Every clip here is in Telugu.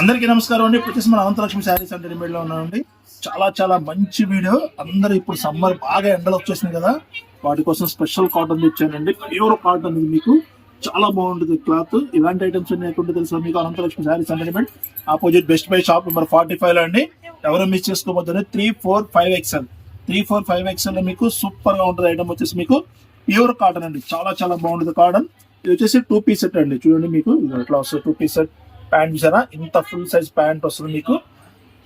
అందరికీ నమస్కారం అండి. ఇప్పుడు వచ్చేసి మన అనంతలక్ష్మి శారీస్ అండ్ రెడీమేడ్లో ఉన్నామండి. చాలా చాలా మంచి వీడియో. అందరూ ఇప్పుడు సమ్మర్ బాగా ఎండలు వచ్చేసినాయి కదా. వాటి కోసం స్పెషల్ కాటన్ తెచ్చానండి. ప్యూర్ కాటన్ ఇది మీకు. చాలా బాగుంటుంది క్లాత్. ఇలాంటి ఐటమ్స్ అన్ని ఎక్కడ తెలుసా మీకు Anantalakshmi sarees and readymade? Opposite Best Buy shop number forty ఫైవ్లో అండి. ఎవరు miss చేసుకోబోతుంది three four five XL. Three four five XL మీకు సూపర్గా ఉంటుంది ఐటమ్ వచ్చేసి మీకు. ప్యూర్ కాటన్ అండి. చాలా చాలా బాగుంటుంది కాటన్. ఇది వచ్చేసి టూ పీస్ సెట్ అండి. చూడండి మీకు. ఇది ఎట్లా వస్తుంది టూ పీస్ సెట్ ప్యాంట్ చూసారా? ఇంత ఫుల్ సైజ్ ప్యాంట్ వస్తుంది మీకు.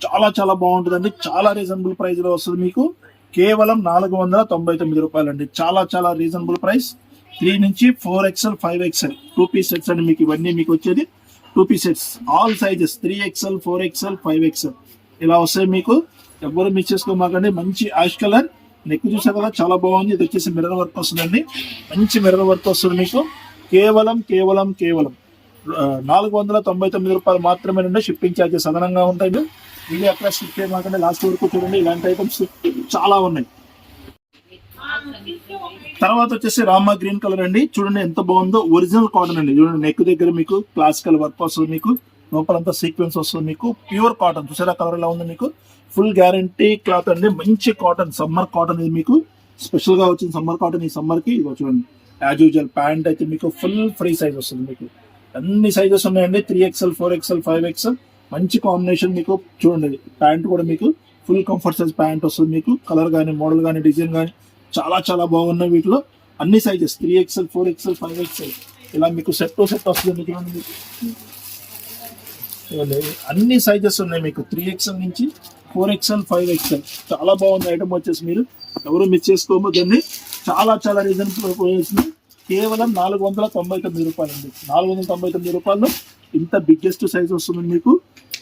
చాలా చాలా బాగుంటుందండి. చాలా రీజనబుల్ ప్రైస్లో వస్తుంది మీకు. కేవలం నాలుగు వందల తొంభై తొమ్మిది రూపాయలు అండి చాలా చాలా రీజనబుల్ ప్రైస్ త్రీ నుంచి four XL five XL two piece sets అండి మీకు ఇవన్నీ మీకు వచ్చేది. Two piece sets. All sizes three XL four XL five XL. ఇలా వస్తాయి మీకు. ఎవరు మిస్ చేసుకోమాకండి. మంచి యాష్ కలర్ నెక్ చూసారు కదా? చాలా బాగుంది. ఇది వచ్చేసి మిర్రర్ వర్క్ వస్తుందండి. మంచి మిర్రర్ వర్క్ వస్తుంది మీకు. కేవలం కేవలం కేవలం. నాలుగు వందల తొంభై తొమ్మిది రూపాయలు మాత్రమే షిప్పింగ్ ఛార్జెస్ అదనంగా ఉంటాయి. వీడియో అక్కడ షిఫ్ట్ చేయమాకండి లాస్ట్ వరకు చూడండి ఇలాంటి ఐటమ్స్ చాలా ఉన్నాయి. తర్వాత వచ్చేసి రామా గ్రీన్ కలర్ అండి. చూడండి ఎంత బాగుందో ఒరిజినల్ కాటన్ అండి. చూడండి నెక్ దగ్గర మీకు క్లాసికల్ వర్క్ వస్తుంది మీకు. లోపలంతా సీక్వెన్స్ వస్తుంది మీకు. ప్యూర్ కాటన్ చూసారా కలర్ ఎలా ఉంది మీకు? ఫుల్ గ్యారంటీ క్లాత్ అండి. మంచి కాటన్ సమ్మర్ కాటన్ ఇది మీకు. స్పెషల్గా వచ్చిన సమ్మర్ కాటన్ ఈ సమ్మర్కి. చూడండి యాజ్ యూజువల్ ప్యాంట్ అయితే మీకు ఫుల్ ఫ్రీ సైజ్ వస్తుంది మీకు. అన్ని సైజెస్ ఉన్నాయండి. Three XL four XL five XL మంచి కాంబినేషన్ మీకు చూడండి. ప్యాంట్ కూడా మీకు ఫుల్ కంఫర్ట్ సైజ్ ప్యాంట్ వస్తుంది మీకు. కలర్ కానీ మోడల్ కానీ డిజైన్ కానీ చాలా చాలా బాగున్నాయి వీటిలో. అన్ని sizes three XL four XL five XL ఇలా మీకు సెట్ టు సెట్ వస్తుంది మీకు అన్ని సైజెస్ ఉన్నాయి మీకు. త్రీ ఎక్స్ఎల్ నుంచి ఫోర్ ఎక్స్ఎల్ ఫైవ్ ఎక్స్ఎల్ చాలా బాగుంది ఐటమ్ వచ్చేసి మీరు. ఎవరు మిస్ చేసుకోమో దాన్ని. చాలా చాలా రీజన్ కేవలం నాలుగు వందల తొంభై తొమ్మిది రూపాయలు అండి నాలుగు వందల తొంభై తొమ్మిది రూపాయలు ఇంత బిగ్గెస్ట్ సైజ్ వస్తుంది మీకు.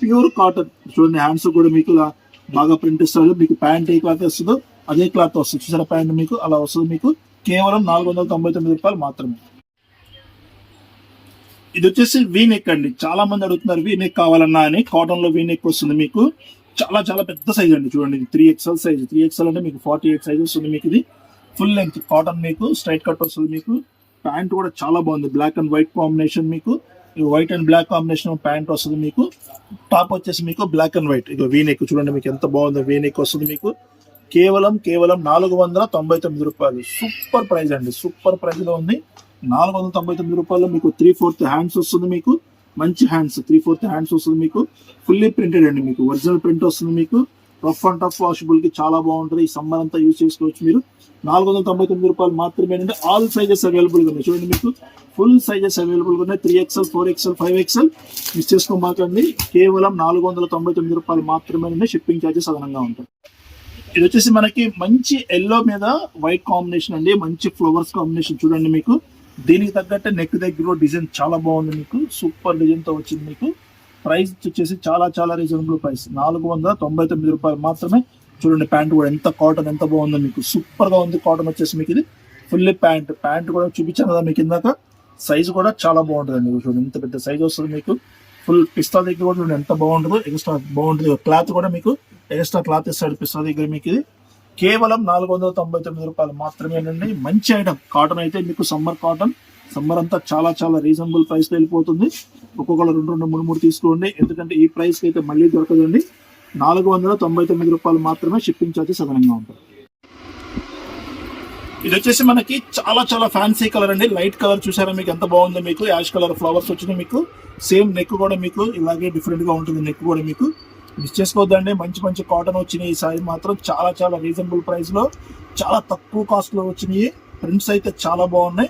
ప్యూర్ కాటన్ చూడండి హ్యాండ్స్ కూడా మీకు బాగా ప్రింట్ ఇస్తారు మీకు ప్యాంట్ ఏ క్లాత్ వస్తుందో అదే క్లాత్ వస్తుంది. చూసారా ప్యాంట్ మీకు? అలా వస్తుంది మీకు. కేవలం నాలుగు వందల తొంభై తొమ్మిది రూపాయలు మాత్రమే. ఇది వచ్చేసి వీ నెక్ అండి. చాలా మంది అడుగుతున్నారు వీ నెక్ కావాలన్నా అని. కాటన్లో వీ నెక్ వస్తుంది మీకు. చాలా చాలా పెద్ద సైజ్ అండి. చూడండి ఇది three XL size three XL అంటే మీకు ఫార్టీ ఎయిట్ సైజ్ వస్తుంది మీకు ఇది. ఫుల్ లెంత్ కాటన్ మీకు స్ట్రైట్ కట్ వస్తుంది మీకు. ప్యాంట్ కూడా చాలా బాగుంది. బ్లాక్ అండ్ వైట్ కాంబినేషన్ మీకు. White and black combination pant వస్తుంది మీకు. టాప్ వచ్చేసి మీకు బ్లాక్ అండ్ వైట్ ఇక వీనెక్ చూడండి మీకు ఎంత బాగుందో వీనెక్ వస్తుంది మీకు. కేవలం కేవలం నాలుగు వందల తొంభై తొమ్మిది రూపాయలు. సూపర్ ప్రైస్ అండి. సూపర్ ప్రైస్లో ఉంది. నాలుగు వందల తొంభై తొమ్మిది రూపాయలు మీకు త్రీ ఫోర్త్ హ్యాండ్స్ వస్తుంది మీకు. మంచి హ్యాండ్స్ త్రీ ఫోర్త్ హ్యాండ్స్ వస్తుంది మీకు. ఫుల్లీ ప్రింటెడ్ అండి మీకు. ఒరిజినల్ ప్రింట్ వస్తుంది మీకు. రఫ్ అండ్ టఫ్ వాషబుల్కి చాలా బాగుంటుంది. ఈ సమ్మర్ అంతా యూజ్ చేసుకోవచ్చు మీరు. నాలుగు వందల తొంభై తొమ్మిది రూపాయలు మాత్రమే అంటే ఆల్ సైజెస్ అవైలబుల్గా ఉన్నాయి. చూడండి మీకు. ఫుల్ సైజెస్ అవైలబుల్గా ఉన్నాయి. Three XL four XL five XL miss చేసుకోమాకండి. కేవలం నాలుగు వందల తొంభై తొమ్మిది రూపాయలు మాత్రమే ఉన్నాయి షిప్పింగ్ ఛార్జెస్ అదనంగా ఉంటాయి. ఇది వచ్చేసి మనకి మంచి ఎల్లో మీద వైట్ కాంబినేషన్ అండి. మంచి ఫ్లవర్స్ కాంబినేషన్ చూడండి మీకు. దీనికి తగ్గట్టే నెక్ దగ్గర డిజైన్ చాలా బాగుంది మీకు. సూపర్ డిజైన్తో వచ్చింది మీకు. ప్రైస్ వచ్చేసి చాలా చాలా రీజనబుల్ ప్రైస్ నాలుగు వందల తొంభై తొమ్మిది రూపాయలు మాత్రమే చూడండి ప్యాంట్ కూడా ఎంత కాటన్ ఎంత బాగుందో మీకు. సూపర్గా ఉంది కాటన్ వచ్చేసి మీకు ఇది. Fully pant. ప్యాంట్ కూడా చూపించాను కదా మీకు ఇందాక. సైజు కూడా చాలా బాగుంటుంది మీకు చూడండి. ఇంత పెద్ద సైజు వస్తుంది మీకు. ఫుల్ పిస్తా దగ్గర కూడా చూడండి ఎంత బాగుంటుందో. ఎక్స్ట్రా బాగుంటుంది క్లాత్ కూడా మీకు ఎక్స్ట్రా క్లాత్ ఇస్తాడు పిస్తా దగ్గర మీకు ఇది. కేవలం నాలుగు వందల తొంభై తొమ్మిది రూపాయలు మాత్రమేనండి. మంచి ఐటమ్. కాటన్ అయితే మీకు సమ్మర్ కాటన్. సమ్మర్ అంతా చాలా చాలా రీజనబుల్ ప్రైస్ వెళ్ళిపోతుంది. ఒక్కొక్కరు రెండు రెండు మూడు మూడు తీసుకోండి. ఎందుకంటే ఈ ప్రైస్కి అయితే మళ్ళీ దొరకదండి. నాలుగు వందల తొంభై తొమ్మిది రూపాయలు మాత్రమే షిప్పింగ్ ఛార్జెస్ అదనంగా ఉంటుంది ఇది వచ్చేసి మనకి చాలా చాలా ఫ్యాన్సీ కలర్ అండి. లైట్ కలర్ చూసారా మీకు ఎంత బాగుందో మీకు? యాష్ కలర్ ఫ్లవర్స్ వచ్చినాయి మీకు. సేమ్ నెక్ కూడా మీకు. ఇలాగే డిఫరెంట్గా ఉంటుంది నెక్ కూడా మీకు. మిస్ చేసుకోవద్దండి. మంచి మంచి కాటన్ వచ్చినాయి. ఈ సారీ మాత్రం చాలా చాలా రీజనబుల్ ప్రైస్లో చాలా తక్కువ కాస్ట్లో వచ్చినాయి. ప్రింట్స్ అయితే చాలా బాగున్నాయి.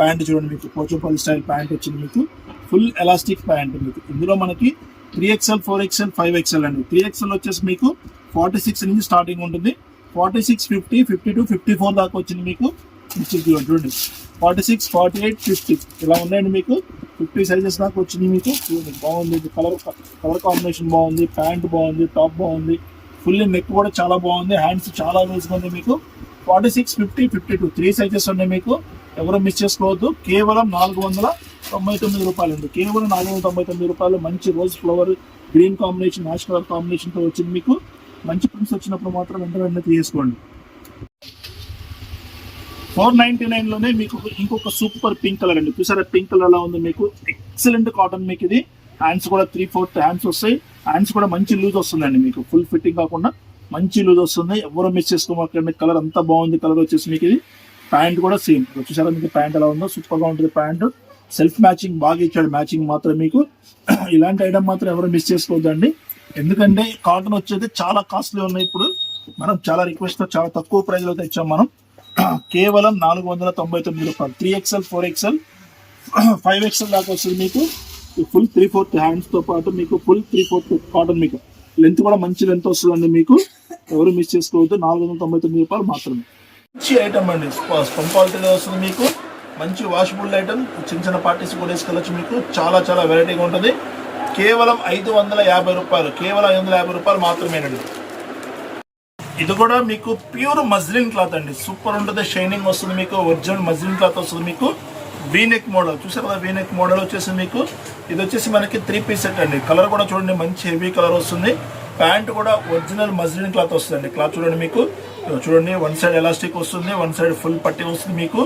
ప్యాంట్ చూడండి మీకు. పోచోపల్లి స్టైల్ ప్యాంట్ వచ్చింది మీకు. ఫుల్ ఎలాస్టిక్ ప్యాంట్ మీకు. ఇందులో మనకి three XL four XL five XL అండి. త్రీ ఎక్స్ఎల్ వచ్చేసి మీకు ఫార్టీ సిక్స్ నుంచి స్టార్టింగ్ ఉంటుంది. Forty six fifty fifty two fifty four దాకా వచ్చింది మీకు. చూడండి forty six forty eight fifty ఇలా ఉన్నాయండి మీకు. ఫిఫ్టీ సైజెస్ దాకా వచ్చింది మీకు. చూడండి బాగుంది. కలర్ కలర్ కాంబినేషన్ బాగుంది. ప్యాంట్ బాగుంది. టాప్ బాగుంది. ఫుల్ నెక్ కూడా చాలా బాగుంది. హ్యాండ్స్ చాలా లూజ్గా ఉంది మీకు. Forty six fifty fifty two three sizes ఉన్నాయి మీకు. ఎవరు మిస్ చేసుకోవద్దు. కేవలం నాలుగు వందల తొంభై తొమ్మిది రూపాయలు ఉంది. కేవలం నాలుగు వందల తొంభై తొమ్మిది రూపాయలు. మంచి rose flower green combination ash colour కాంబినేషన్తో వచ్చింది మీకు. మంచి ప్రింట్స్ వచ్చినప్పుడు మాత్రం వెంట వెంటనే తీసుకోండి ఫోర్ నైన్టీ నైన్లోనే మీకు ఇంకొక సూపర్ పింక్ కలర్ అండి. చూసారా పింక్ కలర్ ఎలా ఉంది మీకు? ఎక్సలెంట్ కాటన్ మీకు ఇది. హ్యాండ్స్ కూడా త్రీ ఫోర్త్ హ్యాండ్స్ వస్తాయి. హ్యాండ్స్ కూడా మంచి లూజ్ వస్తుందండి మీకు. ఫుల్ ఫిట్టింగ్ కాకుండా మంచి లూజ్ వస్తుంది. ఎవరు మిస్ చేసుకోమాకండి కలర్ అంతా బాగుంది. కలర్ వచ్చేసి మీకు ఇది. ప్యాంట్ కూడా సేమ్ చూసారా మీకు ప్యాంట్ ఎలా ఉందో? సూపర్గా ఉంటుంది ప్యాంటు సెల్ఫ్ మ్యాచింగ్ బాగా ఇచ్చాడు మ్యాచింగ్ మాత్రం మీకు. ఇలాంటి ఐటమ్ మాత్రం ఎవరు మిస్ చేసుకోవద్దండి. ఎందుకంటే కాటన్ వచ్చేది చాలా కాస్ట్లీ ఉన్నాయి ఇప్పుడు. మనం చాలా రిక్వెస్ట్ చాలా తక్కువ ప్రైస్లో తెచ్చాం మనం. కేవలం నాలుగు వందల తొంభై తొమ్మిది రూపాయలు. Three XL four XL. Five XL దాకా వస్తుంది మీకు. ఫుల్ త్రీ ఫోర్త్ హ్యాండ్స్తో పాటు మీకు ఫుల్ త్రీ ఫోర్త్ కాటన్ మీకు. లెంత్ కూడా మంచి లెంత్ వస్తుందండి మీకు. ఎవరు మిస్ చేసుకోవద్దు. నాలుగు వందల తొంభై తొమ్మిది రూపాయలు మాత్రమే. మంచి ఐటమ్ అండి. స్పమ్ క్వాలిటీలో వస్తుంది మీకు. మంచి వాషబుల్ ఐటమ్ చిన్న చిన్న పార్టీస్ కూడా వేసుకెళ్ళచ్చు మీకు. చాలా చాలా వెరైటీగా ఉంటుంది. కేవలం ఐదు వందల యాభై రూపాయలు కేవలం ఐదు వందల యాభై రూపాయలు మాత్రమేనండి. ఇది కూడా మీకు ప్యూర్ మజ్లిన్ క్లాత్ అండి. సూపర్ ఉంటుంది షైనింగ్ వస్తుంది మీకు ఒరిజినల్ మజ్లిన్ క్లాత్ వస్తుంది మీకు. వీనెక్ మోడల్ చూసారు కదా వీనెక్ మోడల్ వచ్చేసి మీకు. ఇది వచ్చేసి మనకి త్రీ పీస్ సెట్ అండి. కలర్ కూడా చూడండి మంచి హెవీ కలర్ వస్తుంది. ప్యాంట్ కూడా ఒరిజినల్ మజ్లిన్ క్లాత్ వస్తుందండి. క్లాత్ చూడండి మీకు. చూడండి వన్ సైడ్ ఎలాస్టిక్ వస్తుంది వన్ సైడ్ ఫుల్ పట్టి వస్తుంది మీకు.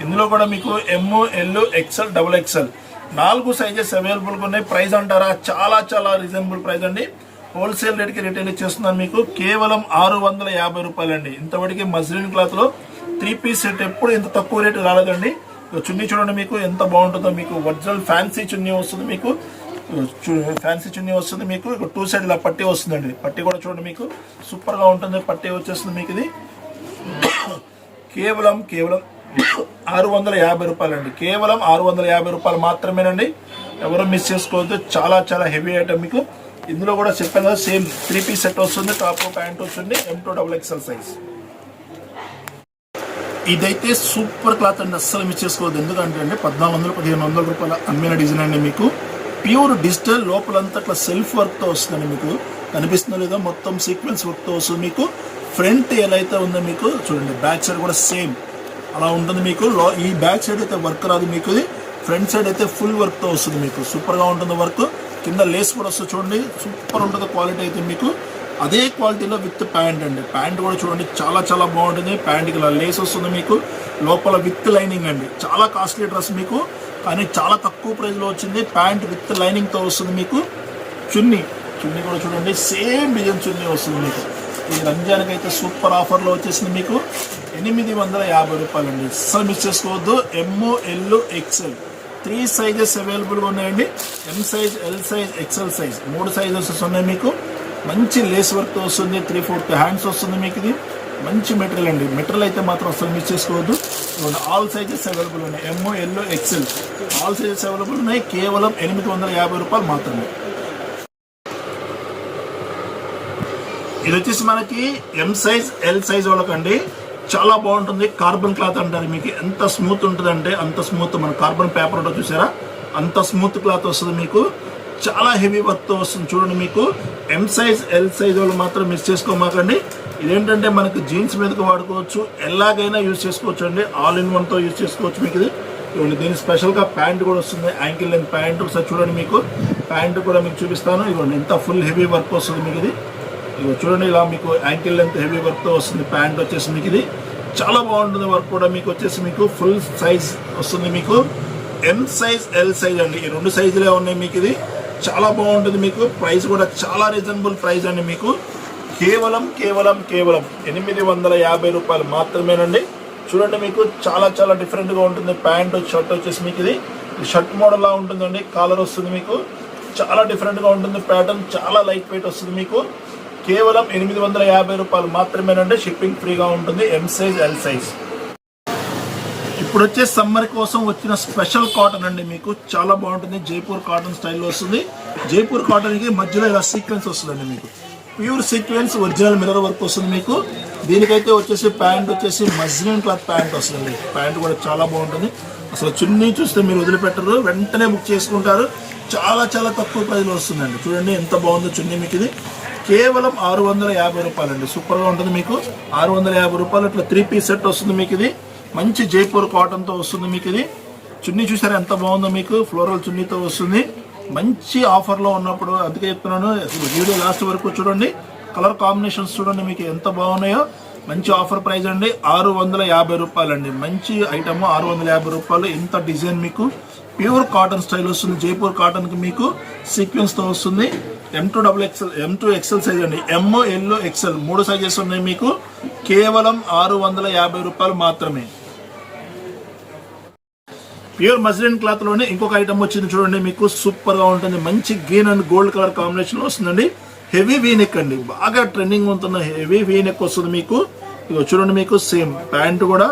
ఇందులో కూడా మీకు M L XL double XL నాలుగు సైజెస్ అవైలబుల్గా ఉన్నాయి. ప్రైస్ అంటారా? చాలా చాలా రీజనబుల్ ప్రైస్ అండి. హోల్సేల్ రేట్కి రిటైల్ ఇచ్చేస్తున్నాను మీకు. కేవలం ఆరు వందల యాభై రూపాయలండి. ఇంతవరకు మజ్లిన్ క్లాత్లో త్రీ పీస్ సెట్ ఎప్పుడు ఇంత తక్కువ రేటు రాలేదండి. చున్నీ చూడండి మీకు ఎంత బాగుంటుందో మీకు. ఒరిజినల్ ఫ్యాన్సీ చున్నీ వస్తుంది మీకు. ఫ్యాన్సీ చున్నీ వస్తుంది మీకు. టూ సైడ్ ఇలా పట్టి వస్తుందండి. పట్టి కూడా చూడండి మీకు. సూపర్గా ఉంటుంది. పట్టి వచ్చేస్తుంది మీకు ఇది. కేవలం కేవలం ఆరు వందల యాభై రూపాయలండి. కేవలం ఆరు వందల యాభై రూపాయలు మాత్రమేనండి. ఎవరు మిస్ చేసుకోవద్దు. చాలా చాలా హెవీ ఐటమ్ మీకు. ఇందులో కూడా చెప్పాను కదా సేమ్ త్రీ పీస్ సెట్ వస్తుంది టాప్ ప్యాంట్ వస్తుంది M to double XL size ఇదైతే సూపర్ క్లాత్ అండి. అస్సలు మిస్ చేసుకోవద్దు. ఎందుకంటే అండి పద్నాలుగు వందలు పదిహేను వందల రూపాయల అమ్మిన డిజైన్ అండి మీకు. ప్యూర్ డిజిటల్ లోపలంతా అట్లా సెల్ఫ్ వర్క్తో వస్తుందండి మీకు. కనిపిస్తుందో లేదో మొత్తం సీక్వెన్స్ వర్క్తో వస్తుంది మీకు. ఫ్రంట్ ఎలా అయితే ఉందో మీకు చూడండి. బ్యాక్ సైడ్ కూడా సేమ్ అలా ఉంటుంది మీకు. లో- ఈ బ్యాక్ సైడ్ అయితే వర్క్ రాదు మీకు ఇది ఫ్రంట్ సైడ్ అయితే ఫుల్ వర్క్తో వస్తుంది మీకు. సూపర్గా ఉంటుంది వర్క్ కింద లేస్ కూడా వస్తుంది చూడండి. సూపర్ ఉంటుంది క్వాలిటీ అయితే మీకు. అదే క్వాలిటీలో విత్ ప్యాంట్ అండి. ప్యాంట్ కూడా చూడండి చాలా చాలా బాగుంటుంది. ప్యాంట్కి ఇలా లేస్ వస్తుంది మీకు. లోపల విత్ లైనింగ్ అండి. చాలా కాస్ట్లీ డ్రెస్ మీకు. కానీ చాలా తక్కువ ప్రైస్లో వచ్చింది. ప్యాంట్ విత్ లైనింగ్తో వస్తుంది మీకు. చున్నీ. చున్నీ కూడా చూడండి. సేమ్ డిజైన్ చున్నీ వస్తుంది మీకు. ఈ రంజాన్కి అయితే సూపర్ ఆఫర్లో వచ్చేసింది మీకు. ఎనిమిది వందల యాభై రూపాయలు అండి అస్సలు మిస్ చేసుకోవద్దు. M L XL three sizes అవైలబుల్గా ఉన్నాయండి. M size L size XL size మూడు సైజెస్ ఉన్నాయి మీకు. మంచి లేస్ వర్క్ వస్తుంది. త్రీ ఫోర్త్ హ్యాండ్స్ వస్తుంది మీకు ఇది. మంచి మెటీరియల్ అండి. మెటీరియల్ అయితే మాత్రం అసలు మిస్ చేసుకోవద్దు. ఆల్ సైజెస్ అవైలబుల్ ఉన్నాయి. ఎమ్ ఎల్లో ఎక్సెల్ ఆల్ సైజెస్ అవైలబుల్ ఉన్నాయి. కేవలం ఎనిమిది వందల యాభై రూపాయలు మాత్రమే. ఇది వచ్చేసి మనకి ఎం సైజ్ ఎల్ సైజ్ వాళ్ళకండి. చాలా బాగుంటుంది. కార్బన్ క్లాత్ అంటారు. మీకు ఎంత స్మూత్ ఉంటుందంటే అంత స్మూత్ మన కార్బన్ పేపర్ ఉంటుంది చూసారా? అంత స్మూత్ క్లాత్ వస్తుంది మీకు. చాలా హెవీ వర్క్తో వస్తుంది చూడండి మీకు. ఎం సైజ్ ఎల్ సైజ్ వాళ్ళు మాత్రం మిస్ చేసుకోమాకండి. ఇదేంటంటే మనకి జీన్స్ మీదకి వాడుకోవచ్చు. ఎలాగైనా యూజ్ చేసుకోవచ్చు అండి. ఆల్ ఇన్ వన్తో యూజ్ చేసుకోవచ్చు మీకు ఇది. ఇవ్వండి దీని స్పెషల్గా ప్యాంట్ కూడా వస్తుంది. యాంకిల్ లెంత్ ప్యాంట్ ఒకసారి చూడండి మీకు. ప్యాంట్ కూడా మీకు చూపిస్తాను. ఇవ్వండి ఎంత ఫుల్ హెవీ వర్క్ వస్తుంది మీకు ఇది. చూడండి ఇలా మీకు యాంకిల్ లెంత్ హెవీ వర్క్తో వస్తుంది ప్యాంట్ వచ్చేసి మీకు ఇది. చాలా బాగుంటుంది వర్క్ కూడా మీకు వచ్చేసి మీకు ఫుల్ సైజ్ వస్తుంది మీకు. ఎం సైజ్ ఎల్ సైజ్ అండి. ఈ రెండు సైజులే ఉన్నాయి మీకు ఇది. చాలా బాగుంటుంది మీకు. ప్రైస్ కూడా చాలా రీజనబుల్ ప్రైస్ అండి మీకు. కేవలం కేవలం కేవలం ఎనిమిది వందల యాభై రూపాయలు మాత్రమేనండి. చూడండి మీకు చాలా చాలా డిఫరెంట్గా ఉంటుంది. ప్యాంటు షర్ట్ వచ్చేసి మీకు ఇది. షర్ట్ మోడల్లా ఉంటుందండి. కాలర్ వస్తుంది మీకు. చాలా డిఫరెంట్గా ఉంటుంది. ప్యాటర్న్ చాలా లైట్ వెయిట్ వస్తుంది మీకు. కేవలం ఎనిమిది వందల యాభై రూపాయలు మాత్రమేనంటే షిప్పింగ్ ఫ్రీగా ఉంటుంది. ఎం సైజ్ ఎల్ సైజ్ ఇప్పుడు వచ్చే సమ్మర్ కోసం వచ్చిన స్పెషల్ కాటన్ అండి మీకు. చాలా బాగుంటుంది. జైపూర్ కాటన్ స్టైల్లో వస్తుంది. జైపూర్ కాటన్కి మధ్యలో ఇలా సీక్వెన్స్ వస్తుందండి మీకు. Pure sequence original mirror work వస్తుంది మీకు. దీనికైతే వచ్చేసి ప్యాంట్ వచ్చేసి మజ్లిన్ క్లాత్ ప్యాంట్ వస్తుంది ప్యాంట్ కూడా చాలా బాగుంటుంది. అసలు చున్నీ చూస్తే మీరు వదిలిపెట్టరు. వెంటనే బుక్ చేసుకుంటారు. చాలా చాలా తక్కువ ప్రైస్లో వస్తుందండి. చూడండి ఎంత బాగుందో చున్నీ మీకు ఇది. కేవలం ఆరు వందల యాభై రూపాయలు అండి సూపర్గా ఉంటుంది మీకు. ఆరు వందల యాభై రూపాయలు ఇట్లా త్రీ పీస్ సెట్ వస్తుంది మీకు ఇది. మంచి జైపూర్ కాటన్తో వస్తుంది మీకు ఇది. చున్నీ చూసారా ఎంత బాగుందో మీకు? ఫ్లోరల్ చున్నీతో వస్తుంది. మంచి ఆఫర్లో ఉన్నప్పుడు అందుకే చెప్తున్నాను. వీడియో లాస్ట్ వరకు చూడండి. కలర్ కాంబినేషన్స్ చూడండి మీకు ఎంత బాగున్నాయో. మంచి ఆఫర్ ప్రైస్ అండి. ఆరు వందల యాభై రూపాయలండి. మంచి ఐటమ్ ఆరు వందల యాభై రూపాయలు. ఇంత డిజైన్ మీకు. ప్యూర్ కాటన్ స్టైల్ వస్తుంది. జైపూర్ కాటన్కి మీకు సీక్వెన్స్తో వస్తుంది. M to double XL M to XL size అండి. ఎమ్ ఎల్ ఎక్స్ఎల్ మూడు సైజెస్ ఉన్నాయి మీకు. కేవలం ఆరు వందల యాభై రూపాయలు మాత్రమే. ప్యూర్ మస్లిన్ క్లాత్లోనే ఇంకొక ఐటమ్ వచ్చింది చూడండి. మీకు సూపర్గా ఉంటుంది. మంచి గ్రీన్ అండ్ గోల్డ్ కలర్ కాంబినేషన్లో వస్తుందండి. హెవీ వీనెక్ అండి. బాగా ట్రెండింగ్ ఉంటున్న హెవీ వీనెక్ వస్తుంది మీకు. ఇగో చూడండి మీకు సేమ్ ప్యాంట్ కూడా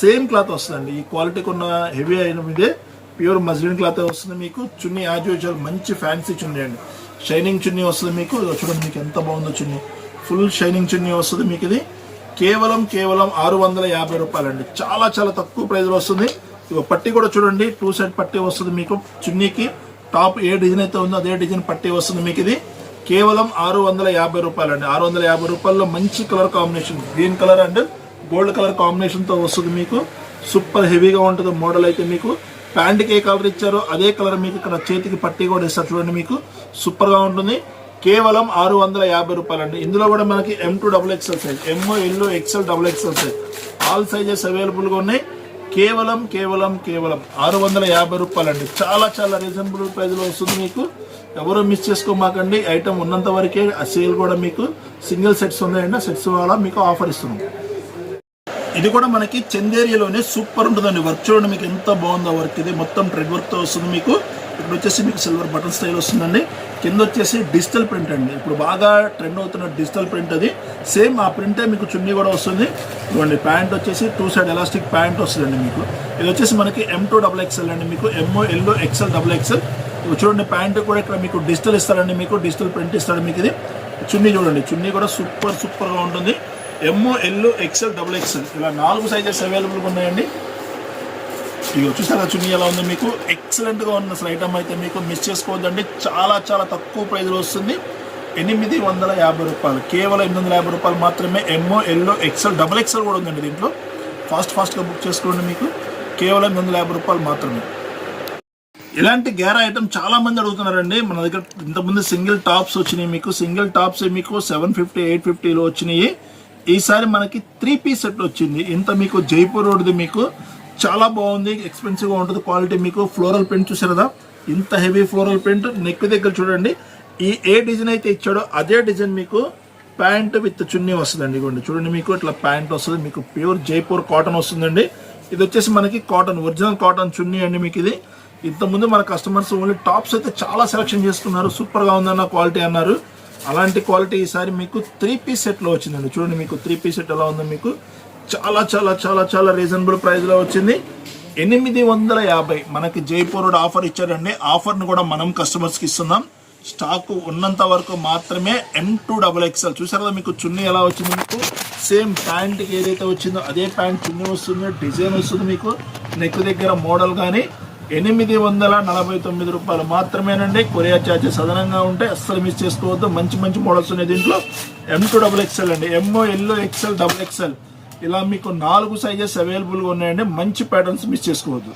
సేమ్ క్లాత్ వస్తుందండి. ఈ క్వాలిటీకి ఉన్న హెవీ అయిన ఇదే. ప్యూర్ మజ్లిన్ క్లాత్ వస్తుంది మీకు. చున్నీ యాజ్ యూజువల్ మంచి ఫ్యాన్సీ చున్నీ అండి. షైనింగ్ చున్నీ వస్తుంది మీకు. చూడండి మీకు ఎంత బాగుందో చున్నీ. ఫుల్ షైనింగ్ చున్నీ వస్తుంది మీకు ఇది. కేవలం కేవలం ఆరు వందల యాభై రూపాయలండి. చాలా చాలా తక్కువ ప్రైజ్లో వస్తుంది. ఇగో పట్టి కూడా చూడండి. టూ సైడ్ పట్టి వస్తుంది మీకు చున్నీకి. టాప్ ఏ డిజైన్ అయితే ఉందో అదే డిజైన్ పట్టి వస్తుంది మీకు ఇది. కేవలం ఆరు వందల యాభై రూపాయలండి. ఆరు వందల యాభై రూపాయల్లో మంచి colour combination. Green colour and gold colour కాంబినేషన్తో వస్తుంది మీకు. సూపర్ హెవీగా ఉంటుంది మోడల్ అయితే మీకు. ప్యాంట్కి ఏ కలర్ ఇచ్చారో అదే కలర్ మీకు ఇక్కడ చేతికి పట్టి కూడా ఇస్తారు చూడండి మీకు. సూపర్గా ఉంటుంది. కేవలం ఆరు వందల యాభై రూపాయలండి. ఇందులో కూడా మనకి M to double XL size MO yellow XL double XL size all sizes అవైలబుల్గా ఉన్నాయి. కేవలం కేవలం కేవలం ఆరు వందల యాభై రూపాయలు అండి చాలా చాలా రీజనబుల్ ప్రైస్లో వస్తుంది మీకు. ఎవరు మిస్ చేసుకోమాకండి. ఐటమ్ ఉన్నంత వరకే ఆ సేల్ కూడా మీకు సింగిల్ సెట్స్ ఉన్నాయండి. సెట్స్ వల్ల మీకు ఆఫర్ ఇస్తున్నాం. ఇది కూడా మనకి చందేరియాలోనే సూపర్ ఉంటుందండి. వర్క్ చూడండి మీకు ఎంత బాగుందో వర్క్ ఇది. మొత్తం ట్రెడ్ వర్క్తో వస్తుంది మీకు. ఇప్పుడు వచ్చేసి మీకు సిల్వర్ బటన్ స్టైల్ వస్తుందండి. కింద వచ్చేసి డిజిటల్ ప్రింట్ అండి. ఇప్పుడు బాగా ట్రెండ్ అవుతున్న డిజిటల్ ప్రింట్ అది. సేమ్ ఆ ప్రింటే మీకు చున్నీ కూడా వస్తుంది. ఇవ్వండి ప్యాంట్ వచ్చేసి టూ సైడ్ ఎలాస్టిక్ ప్యాంట్ వస్తుందండి మీకు. ఇది వచ్చేసి మనకి ఎం టూ డబుల్ ఎక్స్ఎల్ అండి మీకు. ఎంఓ ఎల్లో ఎక్స్ఎల్ డబుల్ ఎక్స్ఎల్ చూడండి ప్యాంట్ కూడా ఇక్కడ మీకు డిజిటల్ ఇస్తారండి మీకు. డిజిటల్ ప్రింట్ ఇస్తాడు మీకు ఇది. చున్నీ చూడండి చున్నీ కూడా సూపర్ సూపర్గా ఉంటుంది. M L XL double XL ఇలా నాలుగు సైజెస్ అవైలబుల్గా ఉన్నాయండి. ఇవి చూసారా చున్నీ ఎలా ఉంది మీకు? ఎక్సలెంట్గా ఉన్న అసలు ఐటమ్ అయితే మీకు మిస్ చేసుకోవద్దండి. చాలా చాలా తక్కువ ప్రైజ్లో వస్తుంది. ఎనిమిది వందల యాభై రూపాయలు. కేవలం ఎనిమిది వందల యాభై రూపాయలు మాత్రమే ఎంఓ ఎల్లో ఎక్స్ఎల్ డబుల్ ఎక్స్ఎల్ కూడా ఉందండి దీంట్లో. ఫాస్ట్ ఫాస్ట్గా బుక్ చేసుకోండి మీకు. కేవలం ఎనిమిది వందల యాభై రూపాయలు మాత్రమే. ఇలాంటి గేరా ఐటమ్ చాలా మంది అడుగుతున్నారండి. మన దగ్గర ఇంతకుముందు సింగిల్ టాప్స్ వచ్చినాయి మీకు. సింగిల్ టాప్స్ మీకు సెవెన్ ఫిఫ్టీ ఎయిట్ ఫిఫ్టీలో వచ్చినాయి. ఈసారి మనకి త్రీ పీస్ సెట్ వచ్చింది. ఇంత మీకు జైపూర్ రోడ్ది మీకు చాలా బాగుంది ఎక్స్పెన్సివ్గా ఉంటుంది క్వాలిటీ మీకు ఫ్లోరల్ ప్రింట్ చూసారదా ఇంత హెవీ ఫ్లోరల్ ప్రింట్ నెక్ దగ్గర చూడండి. ఈ ఏ డిజైన్ అయితే ఇచ్చాడో అదే డిజైన్ మీకు ప్యాంట్ విత్ చున్నీ వస్తుందండి ఇదిగోండి చూడండి మీకు ఇట్లా ప్యాంట్ వస్తుంది మీకు ప్యూర్ జైపూర్ కాటన్ వస్తుందండి. ఇది వచ్చేసి మనకి కాటన్ ఒరిజినల్ కాటన్ చున్నీ అండి మీకు ఇది. ఇంతకుముందు మన కస్టమర్స్ ఓన్లీ టాప్స్ అయితే చాలా సెలెక్షన్ చేసుకున్నారు. సూపర్గా ఉందన్న క్వాలిటీ అన్నారు. అలాంటి క్వాలిటీ ఈసారి మీకు త్రీ పీస్ సెట్లో వచ్చిందండి. చూడండి మీకు త్రీ పీస్ సెట్ ఎలా ఉందో మీకు చాలా చాలా చాలా చాలా రీజనబుల్ ప్రైస్లో వచ్చింది. ఎనిమిది వందల యాభై మనకి జైపూర్ ఆఫర్ ఇచ్చారండి. ఆఫర్ను కూడా మనం కస్టమర్స్కి ఇస్తున్నాం. స్టాక్ ఉన్నంత వరకు మాత్రమే ఎం టూ డబుల్ ఎక్స్ఎల్ చూసారు కదా మీకు చున్నీ ఎలా వచ్చింది మీకు? సేమ్ ప్యాంట్కి ఏదైతే వచ్చిందో అదే ప్యాంట్ చున్నీ వస్తుందో డిజైన్ వస్తుంది మీకు. నెక్ దగ్గర మోడల్ కానీ ఎనిమిది వందల నలభై తొమ్మిది రూపాయలు మాత్రమేనండి. కొరియర్ ఛార్జెస్ అదనంగా ఉంటే అస్సలు మిస్ చేసుకోవద్దు. మంచి మంచి మోడల్స్ ఉన్నాయి దీంట్లో. ఎం టూ డబుల్ ఎక్స్ఎల్ అండి. ఎంఓ ఎల్లో ఎక్స్ఎల్ డబుల్ ఎక్స్ఎల్ ఇలా మీకు నాలుగు సైజెస్ అవైలబుల్గా ఉన్నాయండి. మంచి ప్యాటర్న్స్ మిస్ చేసుకోవద్దు.